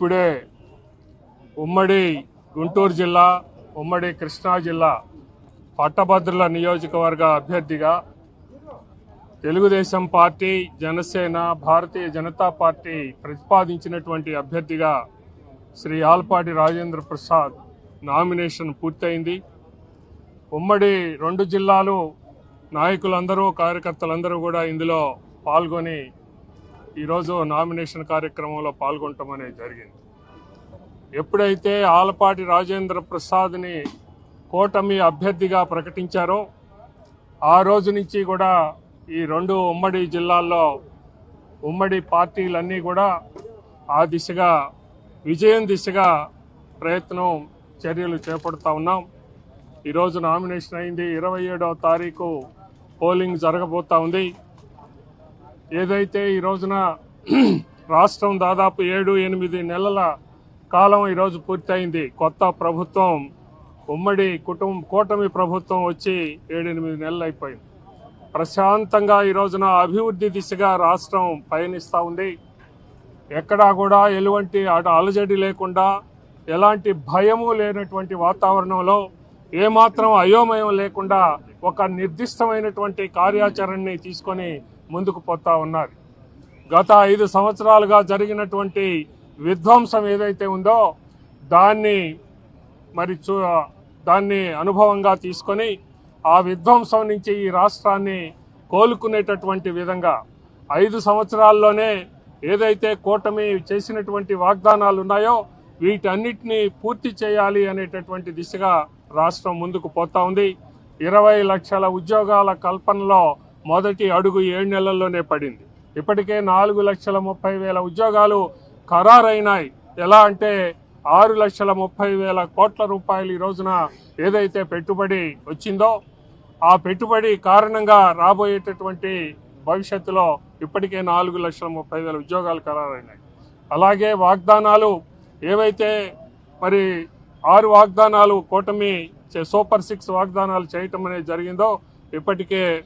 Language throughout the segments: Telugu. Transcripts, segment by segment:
ఇప్పుడే ఉమ్మడి గుంటూరు జిల్లా ఉమ్మడి కృష్ణా జిల్లా పట్టభద్రుల నియోజకవర్గ అభ్యర్థిగా తెలుగుదేశం పార్టీ జనసేన భారతీయ జనతా పార్టీ ప్రతిపాదించినటువంటి అభ్యర్థిగా శ్రీ ఆల్పాటి రాజేంద్ర ప్రసాద్ నామినేషన్ పూర్తయింది. ఉమ్మడి రెండు జిల్లాలు నాయకులందరూ కార్యకర్తలందరూ కూడా ఇందులో పాల్గొని ఈరోజు నామినేషన్ కార్యక్రమంలో పాల్గొనటం అనేది జరిగింది. ఎప్పుడైతే ఆలపాటి రాజేంద్ర ప్రసాద్ని కూటమి అభ్యర్థిగా ప్రకటించారో ఆ రోజు నుంచి కూడా ఈ రెండు ఉమ్మడి జిల్లాల్లో ఉమ్మడి పార్టీలన్నీ కూడా ఆ దిశగా విజయం దిశగా ప్రయత్నం చర్యలు చేపడుతూ ఉన్నాం. ఈరోజు నామినేషన్ అయింది. ఇరవై ఏడవ తారీఖు పోలింగ్ జరగబోతా ఉంది. ఏదైతే ఈ రోజున రాష్ట్రం దాదాపు ఏడు ఎనిమిది నెలల కాలం ఈరోజు పూర్తయింది. కొత్త ప్రభుత్వం ఉమ్మడి కుటుంబ కూటమి ప్రభుత్వం వచ్చి ఏడెనిమిది నెలలు అయిపోయింది. ప్రశాంతంగా ఈ రోజున అభివృద్ధి దిశగా రాష్ట్రం పయనిస్తూ ఉంది. ఎక్కడా కూడా ఎటువంటి అలజడి లేకుండా ఎలాంటి భయము లేనటువంటి వాతావరణంలో ఏమాత్రం అయోమయం లేకుండా ఒక నిర్దిష్టమైనటువంటి కార్యాచరణని తీసుకొని ముందుకు పోతా ఉన్నారు. గత ఐదు సంవత్సరాలుగా జరిగినటువంటి విధ్వంసం ఏదైతే ఉందో దాన్ని మరి చూ దాన్ని అనుభవంగా తీసుకొని ఆ విధ్వంసం నుంచి ఈ రాష్ట్రాన్ని కోలుకునేటటువంటి విధంగా ఐదు సంవత్సరాల్లోనే ఏదైతే కూటమి చేసినటువంటి వాగ్దానాలు ఉన్నాయో వీటన్నిటినీ పూర్తి చేయాలి అనేటటువంటి దిశగా రాష్ట్రం ముందుకు పోతా ఉంది. ఇరవై లక్షల ఉద్యోగాల కల్పనలో మొదటి అడుగు ఏడు నెలల్లోనే పడింది. ఇప్పటికే నాలుగు లక్షల ముప్పై వేల ఉద్యోగాలు ఖరారైనాయి. ఎలా అంటే ఆరు లక్షల ముప్పై వేల కోట్ల రూపాయలు ఈ రోజున ఏదైతే పెట్టుబడి వచ్చిందో ఆ పెట్టుబడి కారణంగా రాబోయేటటువంటి భవిష్యత్తులో ఇప్పటికే నాలుగు లక్షల ముప్పై వేల ఉద్యోగాలు ఖరారైనాయి. అలాగే వాగ్దానాలు ఏవైతే మరి ఆరు వాగ్దానాలు కూటమి చే- సూపర్ సిక్స్ వాగ్దానాలు చేయటం అనేది జరిగిందో ఇప్పటికే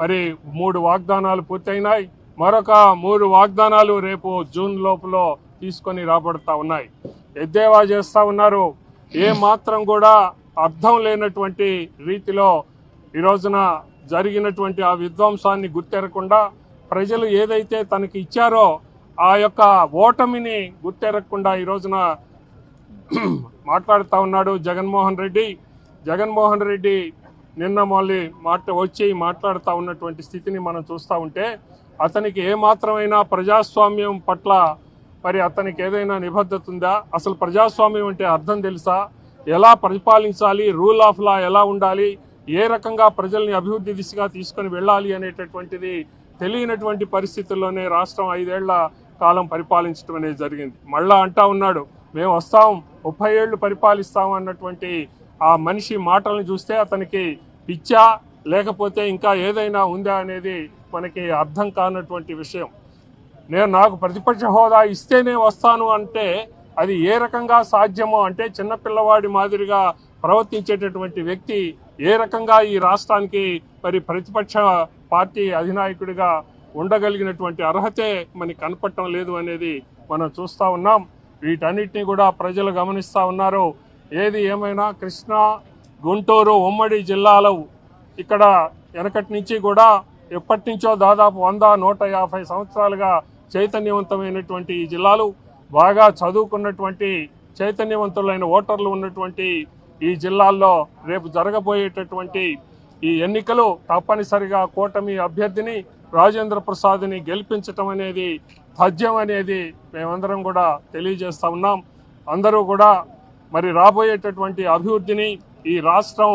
మరి మూడు వాగ్దానాలు పూర్తయినాయి. మరొక మూడు వాగ్దానాలు రేపు జూన్ లోపల తీసుకొని రాబడతా ఉన్నాయి. ఎద్దేవా చేస్తా ఉన్నారు. ఏ మాత్రం కూడా అర్థం లేనటువంటి రీతిలో ఈ రోజున జరిగినటువంటి ఆ విధ్వంసాన్ని గుర్తెరకుండా ప్రజలు ఏదైతే తనకి ఇచ్చారో ఆ యొక్క ఓటమిని గుర్తెరగకుండా ఈ రోజున మాట్లాడుతూ ఉన్నాడు జగన్మోహన్ రెడ్డి. జగన్మోహన్ రెడ్డి నిన్న మళ్ళీ మాట వచ్చి మాట్లాడుతూ ఉన్నటువంటి స్థితిని మనం చూస్తూ ఉంటే అతనికి ఏమాత్రమైనా ప్రజాస్వామ్యం పట్ల మరి అతనికి ఏదైనా నిబద్ధత ఉందా? అసలు ప్రజాస్వామ్యం అంటే అర్థం తెలుసా? ఎలా పరిపాలించాలి? రూల్ ఆఫ్ లా ఎలా ఉండాలి? ఏ రకంగా ప్రజల్ని అభివృద్ధి దిశగా తీసుకొని వెళ్ళాలి అనేటటువంటిది తెలియనటువంటి పరిస్థితుల్లోనే రాష్ట్రం ఐదేళ్ళ కాలం పరిపాలించడం అనేది జరిగింది. మళ్ళా అంటా ఉన్నాడు మేము వస్తాం ముప్పై ఏళ్ళు పరిపాలిస్తాం అన్నటువంటి ఆ మనిషి మాటలను చూస్తే అతనికి పిచ్చా లేకపోతే ఇంకా ఏదైనా ఉందా అనేది మనకి అర్థం కానటువంటి విషయం. నేను నాకు ప్రతిపక్ష హోదా ఇస్తేనే వస్తాను అంటే అది ఏ రకంగా సాధ్యమో అంటే చిన్నపిల్లవాడి మాదిరిగా ప్రవర్తించేటటువంటి వ్యక్తి ఏ రకంగా ఈ రాష్ట్రానికి మరి ప్రతిపక్ష పార్టీ అధినాయకుడిగా ఉండగలిగినటువంటి అర్హతే మనకి కనపడటం లేదు అనేది మనం చూస్తూ ఉన్నాం. వీటన్నిటిని కూడా ప్రజలు గమనిస్తూ ఉన్నారు. ఏది ఏమైనా కృష్ణా గుంటూరు ఉమ్మడి జిల్లాలో ఇక్కడ వెనకటి నుంచి కూడా ఎప్పటి నుంచో దాదాపు వంద నూట యాభై సంవత్సరాలుగా చైతన్యవంతమైనటువంటి ఈ జిల్లాలు బాగా చదువుకున్నటువంటి చైతన్యవంతులైన ఓటర్లు ఉన్నటువంటి ఈ జిల్లాల్లో రేపు జరగబోయేటటువంటి ఈ ఎన్నికలు తప్పనిసరిగా కూటమి అభ్యర్థిని రాజేంద్ర ప్రసాద్ని గెలిపించటం అనేది తథ్యం అనేది మేమందరం కూడా తెలియజేస్తా ఉన్నాం. అందరూ కూడా మరి రాబోయేటటువంటి అభివృద్ధిని ఈ రాష్ట్రం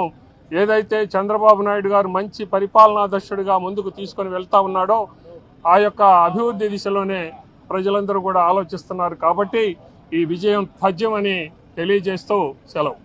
ఏదైతే చంద్రబాబు నాయుడు గారు మంచి పరిపాలనా దర్శుడిగా ముందుకు తీసుకొని వెళ్తా ఉన్నాడో ఆ యొక్క అభివృద్ధి దిశలోనే ప్రజలందరూ కూడా ఆలోచిస్తున్నారు కాబట్టి ఈ విజయం తథ్యమని తెలియజేస్తూ సెలవు.